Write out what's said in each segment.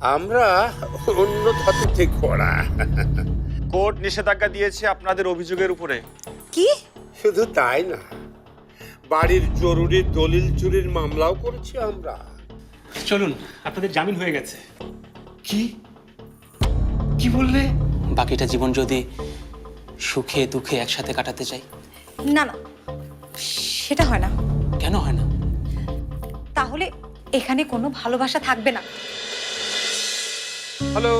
আমরা অন্য ধাতুতে করা কোর্ট নিষেধাজ্ঞা দিয়েছে আপনাদের অভিযোগের উপরে। কি? শুধু তাই না বাড়ির জরুরি দলিল চুরির মামলাও করেছি আমরা। চলুন আপনাদের জামিন হয়ে গেছে। কি? কি বললে? বাকিটা জীবন যদি সুখে দুঃখে একসাথে কাটাতে চাই। না না সেটা হয় না। কেন হয় না? তাহলে এখানে কোনো ভালোবাসা থাকবে না। হ্যালো।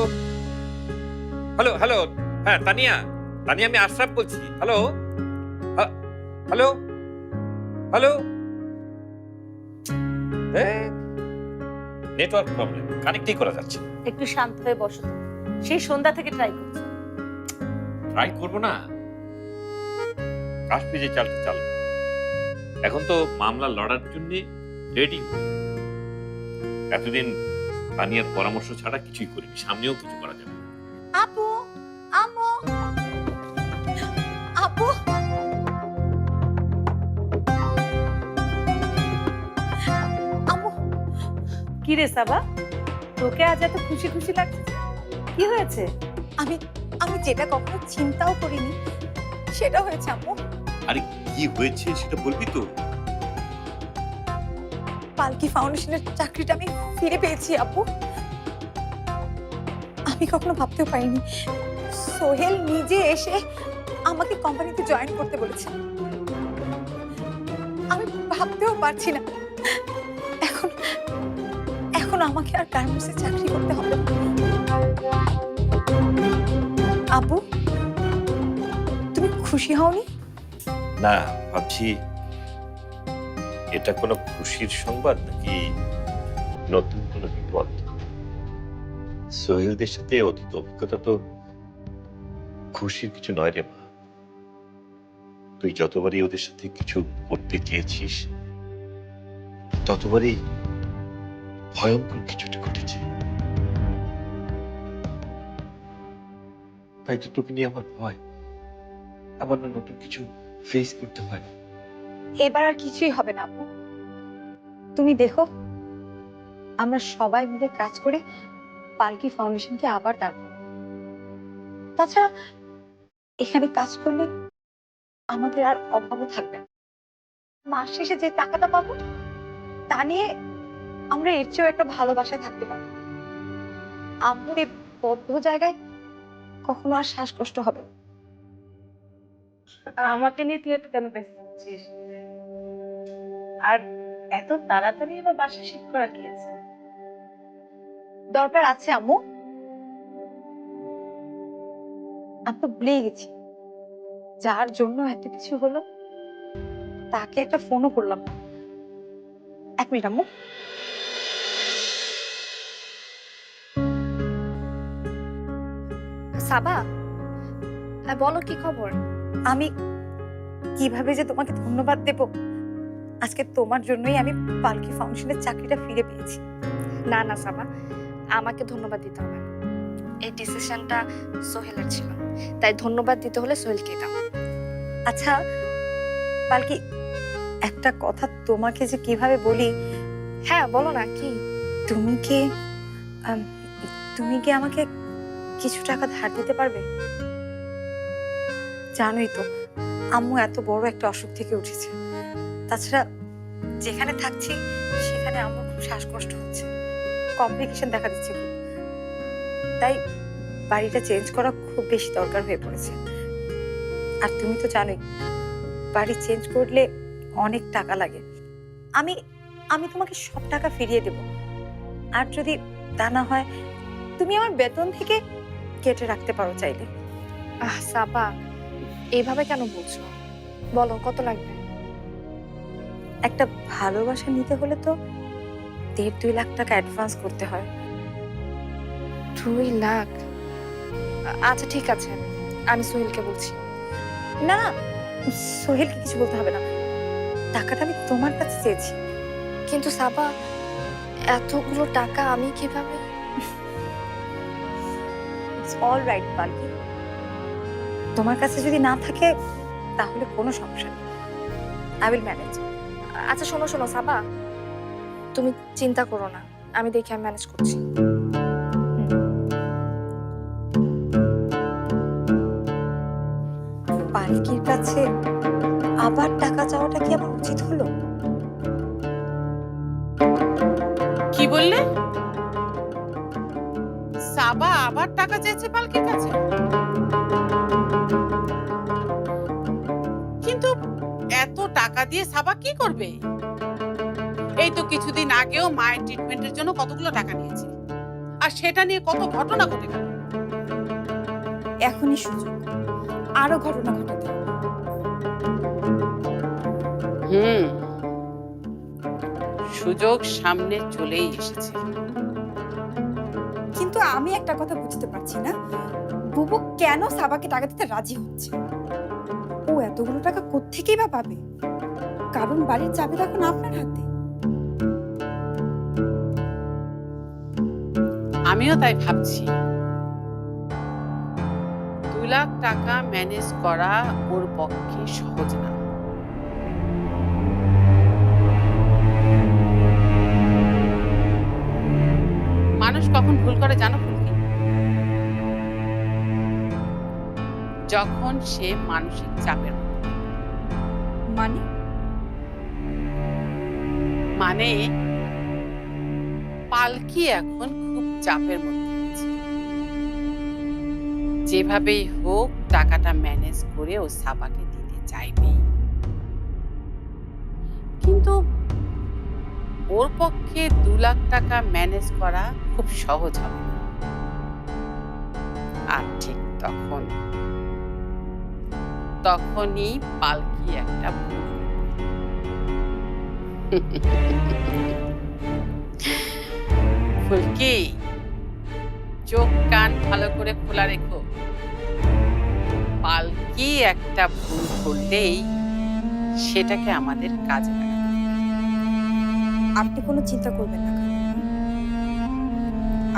Hello hello. হ্যাঁ তানিয়া। তানিয়া আমি আশরাফ বলছি। হ্যালো। হ্যাঁ, হ্যালো। হ্যালো। নেটওয়ার্ক প্রবলেম কানেক্টই করা যাচ্ছে একটু শান্ত হয়ে বসো সেই সন্ধ্যা থেকে ট্রাই করছ। ট্রাই করব না? কাশ্মীর চালটা চাল। এখন তো মামলা লড়ার জন্য রেডি এতদিন তানিয়ার পরামর্শ ছাড়া কিছুই করিনি সামনেও কিছু করা যাবে আপু আম্মু। আপু। আম্মু। কি রে সাবা তোকে আজ এত খুশি খুশি লাগছে কি হয়েছে? আমি আমি যেটা কখনো চিন্তাও করিনি সেটা হয়েছে আম্মু। আরে কি হয়েছে সেটা বলবি তো? পালকি ফাউন্ডেশনের চাকরিটা আমি ফিরে পেয়েছি, আপু। আমি কখনো ভাবতেও পারিনি। সোহেল নিজে এসে আমাকে কোম্পানিতে জয়েন করতে বলেছে। আমি ভাবতেও পারছি না। এখন এখন আমাকে আর গার্মেন্টসে চাকরি করতে হবে। আপু, তুমি খুশি হওনি? না, ভাবছি এটা কোনো খুশির সংবাদ নাকি নতুন কোনো বিপদ? সোহেলদের সাথে অতীত অভিজ্ঞতা তো খুশির কিছু নয় রে মা। তুই যতবারই ওদের সাথে কিছু করতে চেয়েছিস, ততবারই ভয়ঙ্কর কিছুটা ঘটেছে। তাই তো তোকে নিয়ে আমার ভয়। আমার নতুন কিছু ফেস করতে হয়। এবার আর কিছুই হবে না, আপু। তুমি দেখো, আমরা সবাই মিলে কাজ করে পালকি ফাউন্ডেশনকে আবার দাঁড় তাছাড়া এখানে কাজ করলে আমাদের আর অভাবও থাকবে মাস শেষে যে টাকাটা পাবো, তা নিয়ে আমরা এর চেয়েও একটা ভালোবাসায় থাকতে পারব। আম্মুর এই বদ্ধ জায়গায় কখনো আর শ্বাসকষ্ট হবে। আমাকে নিয়ে তুই কেন হচ্ছিস আর এত তাড়াতাড়ি আবার বাসা শিফট করা কি আছে? দরকার আছে আম্মু। আমি তো ভুলেই গেছি। যার জন্য এত কিছু হলো তাকে একটা ফোনও করলাম এক মিনিট আম্মু। সাবা বলো কি খবর? আমি কীভাবে যে তোমাকে ধন্যবাদ দেব আজকে তোমার জন্যই আমি পালকি ফাউন্ডেশনের চাকরিটা ফিরে পেয়েছি। না না সাবা আমাকে ধন্যবাদ দিতে হবে। এই ডিসিশনটা সোহেলের ছিল। তাই ধন্যবাদ দিতে হলে সোহেলকে দাও। আচ্ছা পালকি, একটা কথা তোমাকে যে কীভাবে বলি? হ্যাঁ বলো না, কি? তুমি কি তুমি কি আমাকে কিছু টাকা ধার দিতে পারবে? জানোই তো, আম্মু এত বড় একটা অসুখ থেকে উঠেছে। তাছাড়া যেখানে থাকছি, সেখানে আমার খুব শ্বাসকষ্ট হচ্ছে। কমপ্লিকেশন দেখা দিচ্ছে খুব। তাই বাড়িটা চেঞ্জ করা খুব বেশি দরকার হয়ে পড়েছে। আর তুমি তো জানোই, বাড়ি চেঞ্জ করলে অনেক টাকা লাগে। আমি আমি তোমাকে সব টাকা ফিরিয়ে দেব। আর যদি তা না হয়, তুমি আমার বেতন থেকে কেটে রাখতে পারো চাইলে। আহ সাবা এইভাবে কেন বলছো? বলো, কত লাগবে? একটা ভালোবাসা নিতে হলে তো দেড় দুই লাখ টাকা অ্যাডভান্স করতে হয়। দুই লাখ? আচ্ছা ঠিক আছে। আমি সোহেলকে বলছি। না না সোহেলকে কিছু বলতে হবে না। টাকাটা আমি তোমার কাছে চেয়েছি। কিন্তু সাবা এতগুলো টাকা আমি কীভাবে? অল রাইট পালকি। তোমার কাছে যদি না থাকে তাহলে কোনো সমস্যা নেই। আই উইল ম্যানেজ আচ্ছা শোনো শোনো সাবা। তুমি চিন্তা করো না আমি দেখি আমি ম্যানেজ করছি। পালকির কাছে আবার টাকা চাওয়াটা কি আমার উচিত হলো? কি বললে? সাবা আবার টাকা চেয়েছে পালকির কাছে? টাকা দিয়ে সাবা কি করবে? এই তো কিছুদিন আগেও মায়ের ট্রিটমেন্টের জন্য কতগুলো টাকা নিয়েছে। আর সেটা নিয়ে কত ঘটনা ঘটে গেল। এখনই সুযোগ। আরও ঘটনা ঘটাতে হুম। সুযোগ সামনে চলেই এসেছে। কিন্তু আমি একটা কথা বুঝতে পারছি না। বুবু কেন সাবাকে টাকা দিতে রাজি হচ্ছে? ও এতগুলো টাকা কোত্থেকেই বা পাবে? কারণ বাড়ির চাবি এখন আপনার হাতে। আমিও তাই ভাবছি। দু লাখ টাকা ম্যানেজ করা ওর পক্ষে সহজ না। মানুষ কখন ভুল করে জানো? যখন সে মানসিক চাপের মানে? মানে পালকি এখন খুব চাপের মধ্যে আছে যেভাবেই হোক টাকাটা ম্যানেজ করে ও সাবাকে দিতে চাইবে। কিন্তু ওর পক্ষে দু লাখ টাকা ম্যানেজ করা খুব সহজ হবে আর ঠিক তখনই পালকি একটা ফুলকি, চোখ কান ভালো করে খোলা রেখো। পালকি একটা ভুল করলেই সেটাকে আমাদের কাজে লাগাতে আপনি কোনো চিন্তা করবেন না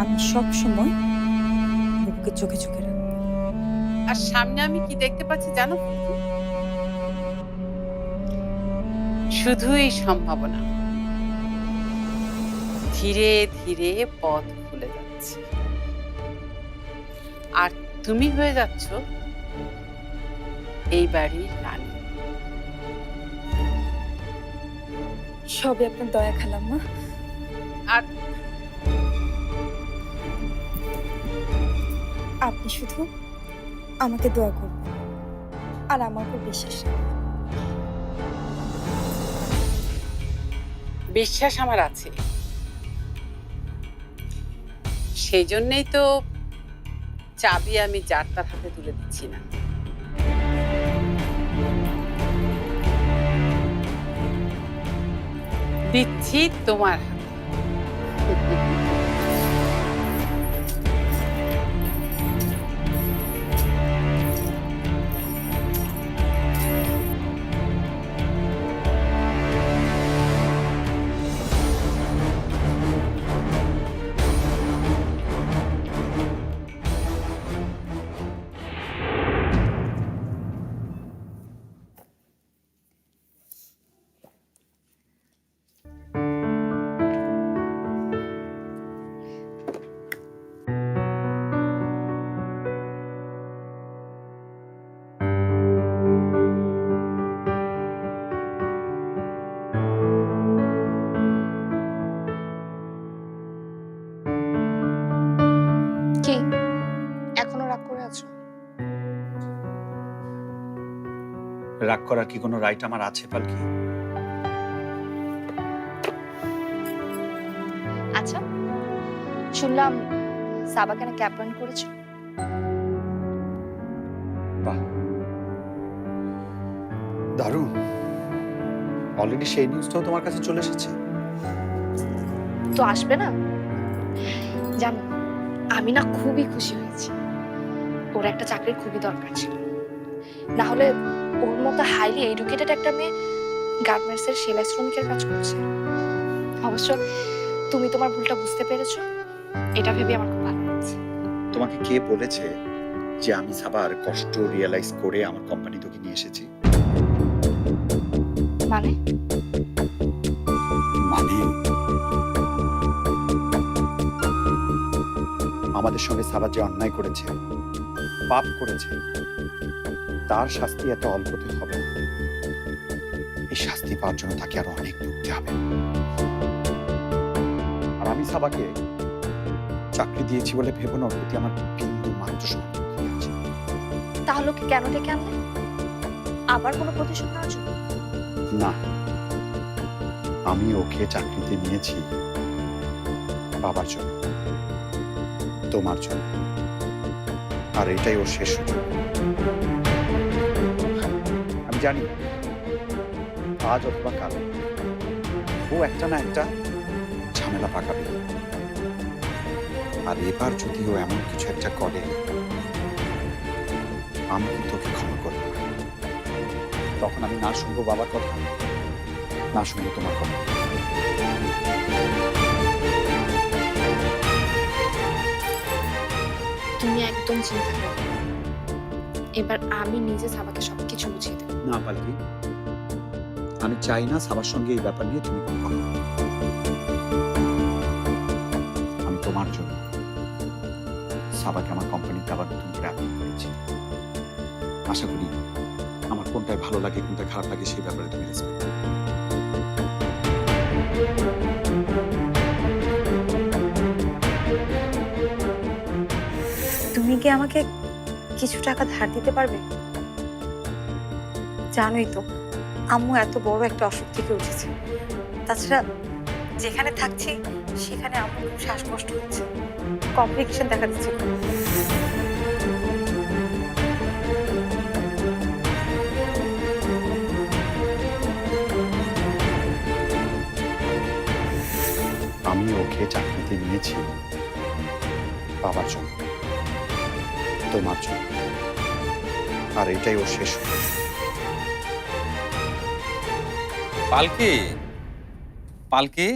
আমি সব সময় বুবুকে চোখে চোখে আর সামনে আমি কি দেখতে পাচ্ছি জানো? শুধুই সম্ভাবনা। ধীরে ধীরে পথ খুলে যাচ্ছে। আর তুমি হয়ে যাচ্ছ এই বাড়ির রানী। সবই আপনার দয়া খেলাম মা আর আপনি শুধু আমাকে দোয়া করবেন আর আমার উপর বিশ্বাস বিশ্বাস আমার আছে। সেই জন্যই তো চাবি আমি যার তার হাতে তুলে দিচ্ছি না। দিচ্ছি তোমার হাতে। রাগ করার কি কোনো রাইট আমার আছে পালকি? আচ্ছা শুনলাম সাবাকে নাকি অ্যাপয়েন্ট করেছ। বাহ। দারুণ। অলরেডি সেই নিউজটাও তোমার কাছে চলে এসেছে? তো আসবে না? জানো আমি না খুবই খুশি হয়েছি। ওর একটা চাকরির খুবই দরকার ছিল। না হলে ওর মতো হাইলি এডুকেটেড একটা মেয়ে গার্মেন্টস এর সেলাই শ্রমিকের কাজ করছে। অবশ্য তুমি তোমার ভুলটা বুঝতে পেরেছ এটা ভেবে আমার খুব ভালো লাগছে। তোমাকে কে বলেছে যে আমি সাবার কষ্ট রিয়েলাইজ করে আমার কোম্পানি তোকে নিয়ে এসেছি? মানে? মানে? আমাদের সঙ্গে সাবা যে অন্যায় করেছে পাপ করেছে তার শাস্তি এত অল্পতে হবে না। এই শাস্তি পাওয়ার জন্য তাকে আরও অনেক ভুগতে হবে। আর আমি সাবাকে চাকরি দিয়েছি বলে ভেবো না প্রতি আমার বিন্দু মাত্র তাহলে কেন ডেকে আনলে? আবার কোনো প্রতিশোধ নেওয়ার জন্য? না। আমি ওকে চাকরিতে নিয়েছি বাবার জন্য তোমার জন্য। আর এটাই ওর শেষ। আমি জানি, আজ অথবা কাল। ও একটা না একটা ঝামেলা পাকাবে। আর এবার যদি ও এমন কিছু একটা করে, আমি ওকে ক্ষমা করব। তখন আমি না শুনব বাবার কথা, না শুনব তোমার কথা। তুমি একদম চিন্তা করো এবার আমি নিজে সাবাকে সবকিছু বুঝিয়ে দেবো। না, পালকি। আমি চাই না সবার সঙ্গে এই ব্যাপার নিয়ে তুমি কোনো কথা। আমি তোমার জন্য সাবাকে আমার কোম্পানিতে আবার নতুন করে আপনি করেছি। আশা করি আমার কোনটায় ভালো লাগে কোনটা খারাপ লাগে সেই ব্যাপারে তুমি রেসপেক্ট তুমি কি আমাকে কিছু টাকা ধার দিতে পারবে? জানোই তো, আম্মু এত বড় একটা অসুখ থেকে উঠেছে। তাছাড়া যেখানে থাকছি, সেখানে আম্মু খুব শ্বাসকষ্ট হচ্ছে। কমপ্লিকেশন দেখা দিচ্ছে। আমি ওকে চাকরিতে নিয়েছি, বাবার জন্য। তোমার জন্য। আর এটাই ওর শেষ পালকি? পালকি?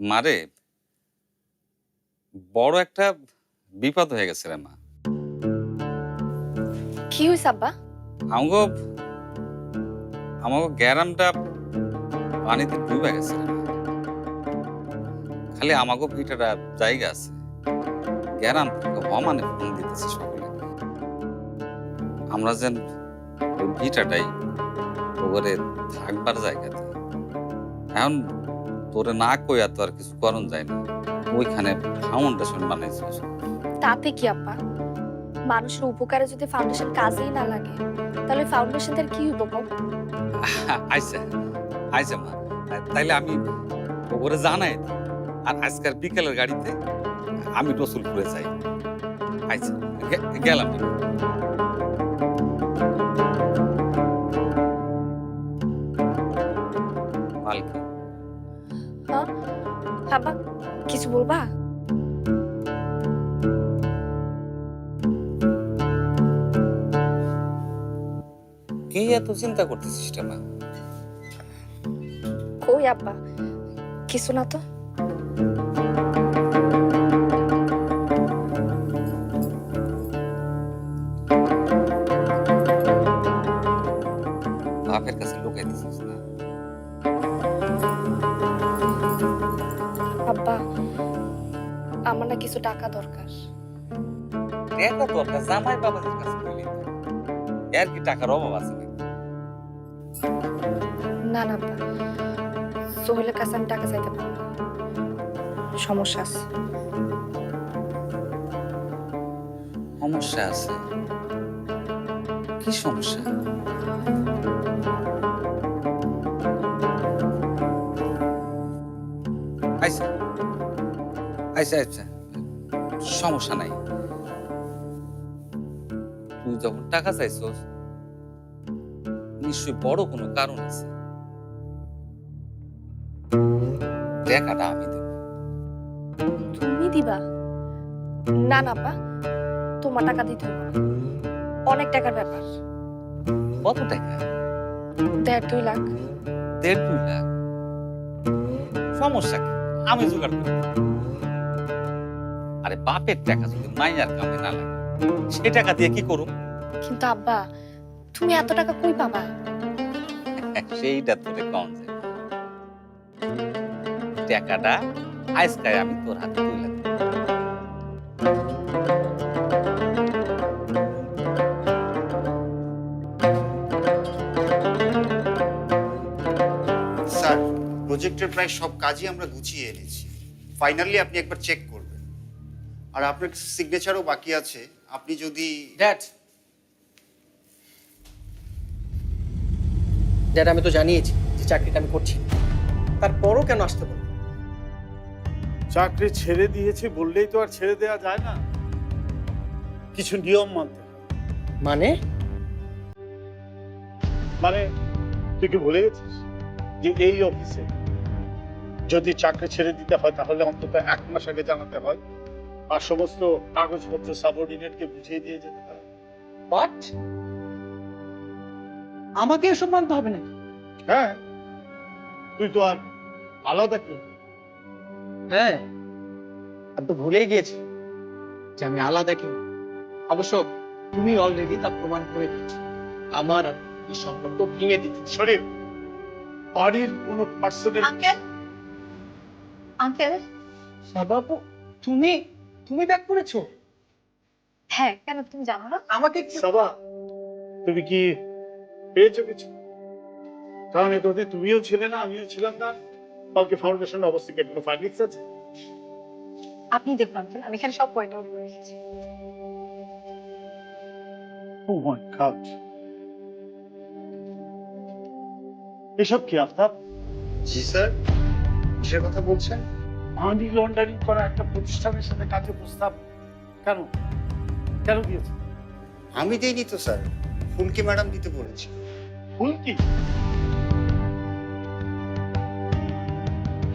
মারে বড় একটা বিপদ হয়ে গেছে রে মা। কি হয়েছে আব্বা? আমাগো আমাগো গ্যারামটা পানিতে ডুবে গেছে খালি আমাগো ভিটাটা জায়গা আছে গ্যারাম। হমানে ফোন দিতেছে সকলে। আমরা যেন ওই ভিটাটাই ওরে থাকবার জায়গাতে। এখন তোরে না কইয়া তো আর কিছু করণ যায় না। ওইখানে ফাউন্ডেশন বানাইছিস তাতে কি আব্বা? মানুষের উপকারে যদি ফাউন্ডেশন কাজেই না লাগে তাহলে ফাউন্ডেশন তার কি আইসা মা। তাইলে আমি ওরে জানাই আর আজকের বিকেলের গাড়িতে আমি রসুলপুরে যাই। আইসা গেলাম। পালকি আব্বা কিছু বলবা? কে এত চিন্তা করতেছিস কই আব্বা কিছু না তো। টাকা দরকার। টাকা দরকার জামাই বাবাদের কাছে কইলে এর কি টাকার অভাব আছে না না আব্বা সোহেলের কাছে আমি টাকা চাইতে পারব সমস্যা আছে। সমস্যা আছে? কি সমস্যা? আচ্ছা। আচ্ছা আচ্ছা। সমস্যা নাই। তুই যখন টাকা চাইছস নিশ্চয়ই বড় কোনো কারণ আছে। টাকাটা আমি দেব। তুমি দিবা? না না আব্বা তোমার টাকা দিতে হবে না। অনেক টাকার ব্যাপার। কত টাকা? দেড় দুই লাখ। দেড় দুই লাখ? সমস্যা কি? আমি জোগাড় করি। আরে বাপের টাকা যদি মাইয়ার কামে না লাগে সে টাকা দিয়ে কি করুম? কিন্তু আব্বা তুমি এত টাকা কই পাবা? সেইটা তোরে কম টাকাটা আজকায় আমি তোর হাতে তুলে স্যার প্রজেক্টের প্রায় সব কাজই আমরা গুছিয়ে এনেছি। ফাইনালি আপনি একবার চেক করুন। আর আপনার সিগনেচারও বাকি আছে আপনি যদি ড্যাড ড্যাড আমি তো জানিয়েছি যে চাকরিটা আমি করছি। তারপরও কেন আসতে বলব চাকরি ছেড়ে দিয়েছে বললেই তো আর ছেড়ে দেওয়া যায় না। কিছু নিয়ম মানতে মানে? মানে তুই কি ভুলে গেছিস যে এই অফিসে যদি চাকরি ছেড়ে দিতে হয় তাহলে অন্তত এক মাস আগে জানাতে হয়? আর সমস্ত কাগজপত্র সাবঅর্ডিনেটকে বুঝিয়ে দিয়ে যেতে হয় হোয়াট আমাকে এসব মানতে হবে না হ্যাঁ। তুই তো আর আলাদা কি হ্যাঁ। আমি তো ভুলেই গিয়েছি যে আমি আলাদা কেউ অবশ্য তুমি অলরেডি তা প্রমাণ করে দিচ্ছ আমার আর এই সম্পর্ক ভেঙে দিতে শরীর বাড়ির কোনো পার্সনের আঙ্কেল? আঙ্কেল? বাবু তুমি তুমি ব্যাক করেছ? হ্যাঁ কেন তুমি জানো না? আমাকে কি সাবা তুমি কি পেয়েছ কিছু? কারণ এতদিন তুমিও ছিলে না আমিও ছিলাম না। কালকে ফাউন্ডেশন অবস্থিত কোনো ফাইলিংস আছে? আপনি দেখুন আঙ্কেল আমি এখানে সব পয়েন্ট আউট করে রেখেছি গড এসব কি আফতাব? জি স্যার। কিসের কথা বলছেন? মানি লন্ডারিং করা একটা প্রতিষ্ঠানের সাথে কাজে প্রস্তাব। কেন? কেন দিয়েছে? আমি দেইনি তো স্যার। ফুলকি ম্যাডাম দিতে বলেছি। ফুলকি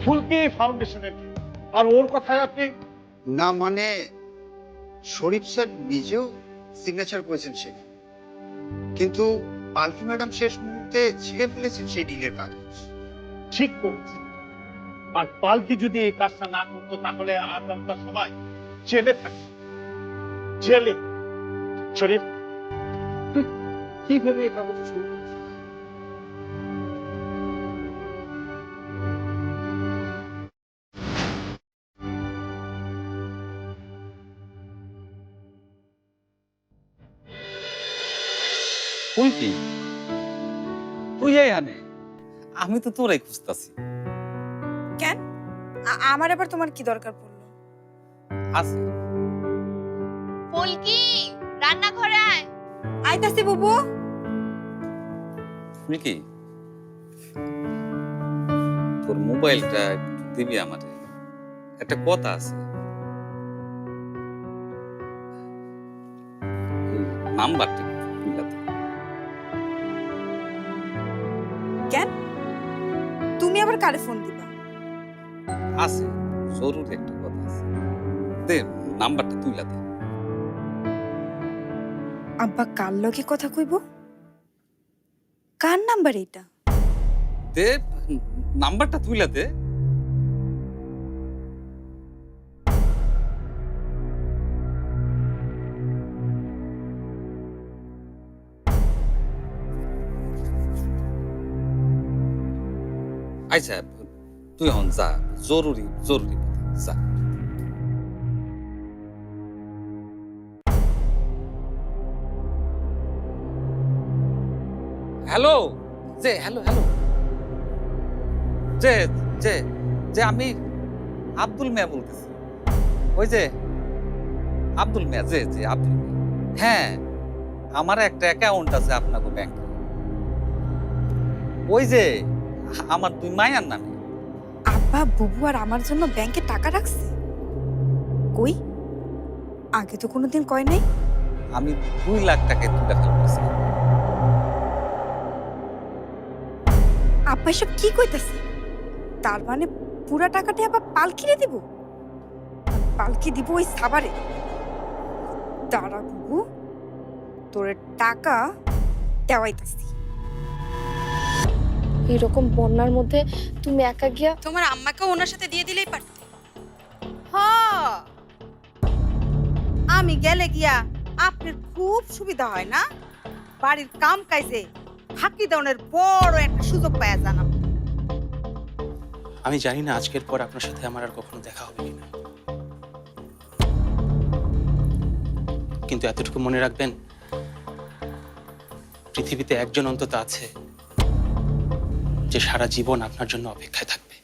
ফুলকি ফাউন্ডেশনের। আর ওর কথায় আপনি না মানে শরীফ স্যার নিজেও সিগনেচার করেছেন সে কিন্তু পালকি ম্যাডাম শেষ মুহূর্তে ছেড়ে ফেলেছেন সেই ডিলের কাগজ ঠিক করেছেন আর পালকি যদি এই কাজটা না করতো তাহলে আজ আমরা সবাই জেলে থাকি জেলে। শরীফ? কীভাবে এই কাগজ শুরু করছ? তুই আনে আমি তো তোরাই খুঁজতাছি। আমার আবার তোমার কি দরকার পড়ল? আছে। ফুলকি রান্নাঘরে আয়। আইতাছি বুবু। ফুলকি তোর মোবাইলটা একটু দিবি আমারে। একটা কথা আছে। এই নাম্বারটা একটু তুইলা দে। কেন? তুমি আবার কারে ফোন দিবা? আছে জরুরি একটা কথা আছে। দে নাম্বারটা তুইলা দে। আব্বা কার লগে কথা কইব? কার নাম্বার এইটা? দে নাম্বারটা তুইলা দে। আচ্ছা তুই এখন যা। জরুরি জরুরি হ্যালো? যে হ্যালো হ্যালো। যে যে যে আমি আব্দুল মিয়া বলতেছি। ওই যে, আব্দুল মিয়া যে যে আব্দুল হ্যাঁ আমার একটা অ্যাকাউন্ট আছে আপনাকে ব্যাংকে ওই যে, আমার দুই মায়ার নামে। আব্বা বুবু আর আমার জন্য ব্যাংকে টাকা রাখছে? কই? আগে তো কোনোদিন কয় নাই? আমি দুই লাখ টাকা তুলে ফেলতেছি আব্বা এসব কি কইতাছে? তার মানে পুরা টাকাটা আবার পালকিরে দিব? পালকি দিব ওই সাবারে। দাঁড়া বুবু তোর টাকা দেওয়াইতাছি। এরকম বন্যার মধ্যে তুমি একা গিয়া তোমার আম্মাকে ওনার সাথে দিয়ে দিলেই পারতে। হ। আমি গেলে গিয়া আপনার খুব সুবিধা হয় না? বাড়ির কাম কাজে ফাঁকি দেওয়ার বড় একটা সুযোগ পাওয়া জানাম আমি জানি না আজকের পর আপনার সাথে আমার আর কখনো দেখা হবে কিনা। কিন্তু এতটুকু মনে রাখবেন পৃথিবীতে একজন অন্তত আছে। যে সারা জীবন আপনার জন্য অপেক্ষায় থাকবে।